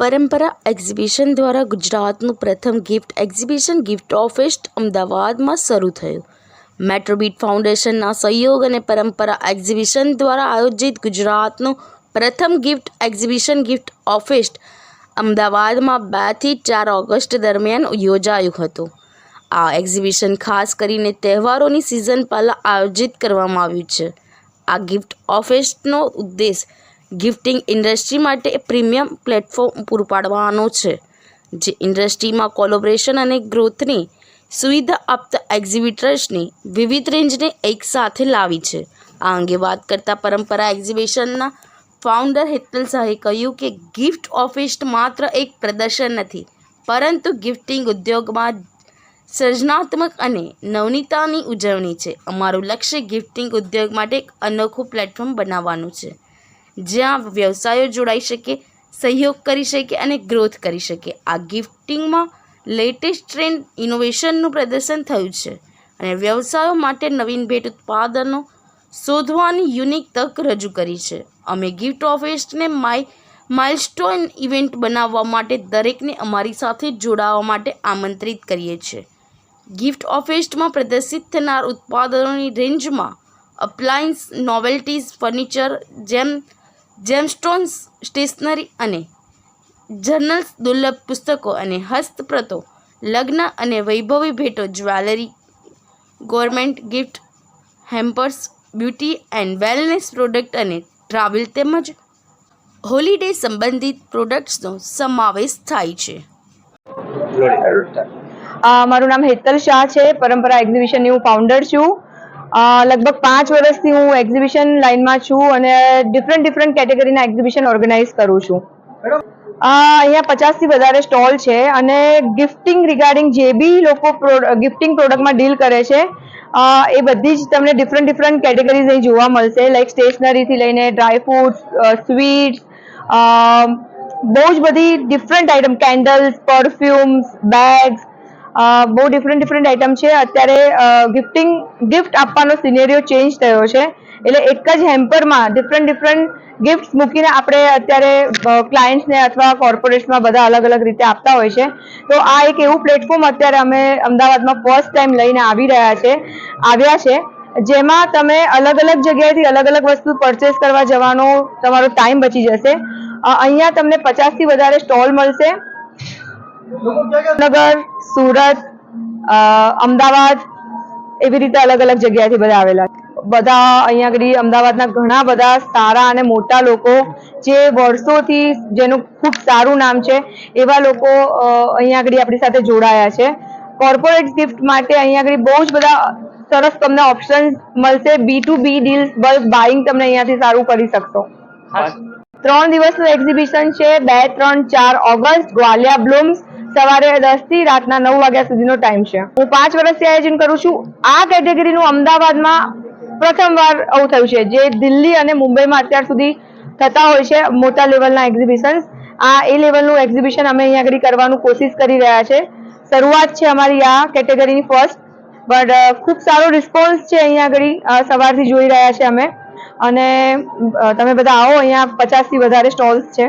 પરંપરા એક્ઝિબિશન દ્વારા ગુજરાતનું પ્રથમ gift exhibition gift of fest અમદાવાદમાં શરૂ થયું. મેટ્રોબીટ ફાઉન્ડેશનના સહયોગ અને પરંપરા એક્ઝિબિશન દ્વારા આયોજિત ગુજરાતનું પ્રથમ gift exhibition gift of fest અમદાવાદમાં બેથી ચાર ઓગસ્ટ દરમિયાન યોજાયું હતું. આ એક્ઝિબિશન ખાસ કરીને તહેવારોની સિઝન પહેલાં આયોજિત કરવામાં આવ્યું છે. આ ગિફ્ટ ઓફ ફેસ્ટનો ઉદ્દેશ ગિફ્ટિંગ ઇન્ડસ્ટ્રી માટે પ્રીમિયમ પ્લેટફોર્મ પૂરું પાડવાનો છે, જે ઇન્ડસ્ટ્રીમાં કોલોબરેશન અને ગ્રોથની સુવિધા આપતા એક્ઝિબિટર્સની વિવિધ રેન્જને એકસાથે લાવી છે. આ અંગે વાત કરતાં પરંપરા એક્ઝિબિશનના ફાઉન્ડર હેતલ શાહે કહ્યું કે ગિફ્ટ ઓફિસ્ટ માત્ર એક પ્રદર્શન નથી, પરંતુ ગિફ્ટિંગ ઉદ્યોગમાં સર્જનાત્મક અને નવનીતાની ઉજવણી છે. અમારું લક્ષ્ય ગિફ્ટિંગ ઉદ્યોગ માટે એક અનોખું પ્લેટફોર્મ બનાવવાનું છે. જ્યાં વ્યવસાયો જોડાઈ શકે, સહયોગ કરી શકે અને ગ્રોથ કરી શકે. આ ગિફ્ટિંગમાં લેટેસ્ટ ટ્રેન્ડ ઇનોવેશનનું પ્રદર્શન થયું છે અને વ્યવસાયો માટે નવીન ભેટ ઉત્પાદનો શોધવાની યુનિક તક રજૂ કરી છે. અમે ગિફ્ટ ઓફેસ્ટને માય માઇલસ્ટોન ઇવેન્ટ બનાવવા માટે દરેકને અમારી સાથે જોડાવા માટે આમંત્રિત કરીએ છીએ. ગિફ્ટ ઓફેસ્ટમાં પ્રદર્શિત થનાર ઉત્પાદનોની રેન્જમાં અપ્લાયન્સ નોવેલ્ટીઝ ફર્નિચર જેમ જેમસ્ટોન્સ સ્ટેશનરી અને જર્નલ્સ દુર્લભ પુસ્તકો અને હસ્તપ્રતો લગ્ન અને વૈભવી ભેટો jewellery gourmet gift hampers beauty and wellness product અને ટ્રાવેલ તેમજ હોલિડે સંબંધિત પ્રોડક્ટ્સનો સમાવેશ થાય છે. મારું નામ હેતલ શાહ છે. પરંપરા એક્ઝિબિશનની હું ફાઉન્ડર છું. લગભગ પાંચ વર્ષથી હું એક્ઝિબિશન લાઇનમાં છું અને ડિફરન્ટ ડિફરન્ટ કેટેગરીના એક્ઝિબિશન ઓર્ગેનાઇઝ કરું છું. અહીંયા પચાસથી વધારે સ્ટોલ છે અને ગિફ્ટિંગ રિગાર્ડિંગ જે બી લોકો ગિફ્ટિંગ પ્રોડક્ટમાં ડીલ કરે છે એ બધી જ તમને ડિફરન્ટ ડિફરન્ટ કેટેગરીઝ અહીં જોવા મળશે લાઈક સ્ટેશનરીથી લઈને ડ્રાયફ્રૂટ સ્વીટ્સ બહુ જ બધી different item candles perfumes bags બહુ ડિફરન્ટ ડિફરન્ટ આઇટમ છે. અત્યારે ગિફ્ટિંગ ગિફ્ટ આપવાનો સિનેરિયો ચેન્જ થયો છે. એટલે એક જ હેમ્પરમાં ડિફરન્ટ ડિફરન્ટ ગિફ્ટ્સ મૂકીને આપણે અત્યારે ક્લાયન્ટ્સને અથવા કોર્પોરેટ્સમાં બધા અલગ અલગ રીતે આપતા હોય છે. તો આ એક એવું પ્લેટફોર્મ અત્યારે અમે અમદાવાદમાં ફર્સ્ટ ટાઈમ લઈને આવી રહ્યા છે, આવ્યા છે. જેમાં તમે અલગ અલગ જગ્યાએથી અલગ અલગ વસ્તુ પરચેસ કરવા જવાનો તમારો ટાઈમ બચી જશે. અહીંયા તમને પચાસથી વધારે સ્ટોલ મળશે. નગર સુરત અમદાવાદ એવી રીતે અલગ અલગ જગ્યાએથી બધા આવેલા. બધા અહીંયા આગળ અમદાવાદના ઘણા બધા સારા અને મોટા લોકો જે વર્ષોથી જેનું ખૂબ સારું નામ છે એવા લોકો અહીંયા આગળ આપણી સાથે જોડાયા છે. કોર્પોરેટ ગિફ્ટ માટે અહીંયા આગળ બહુ જ બધા સરસ તમને ઓપ્શન મળશે. B to B deals bulk buying તમને અહીંયાથી સારું કરી શકશો. ત્રણ દિવસનું એક્ઝિબિશન છે. બે ત્રણ ચાર ઓગસ્ટ ગ્વાલિયા બ્લૂમ્સ. સવારે દસથી રાતના નવ વાગ્યા સુધીનો ટાઈમ છે. હું પાંચ વર્ષથી આયોજન કરું છું. આ કેટેગરીનું અમદાવાદમાં પ્રથમવાર આવું થયું છે. જે દિલ્હી અને મુંબઈમાં અત્યાર સુધી થતા હોય છે મોટા લેવલના એક્ઝિબિશન્સ આ એ લેવલનું એક્ઝિબિશન અમે અહીંયા આગળ કરવાનું કોશિશ કરી રહ્યા છે. શરૂઆત છે અમારી આ કેટેગરીની ફર્સ્ટ બટ ખૂબ સારો રિસ્પોન્સ છે અહીંયા આગળ સવારથી જોઈ રહ્યા છે અમે. અને તમે બધા આવો, અહીંયા પચાસથી વધારે સ્ટોલ્સ છે.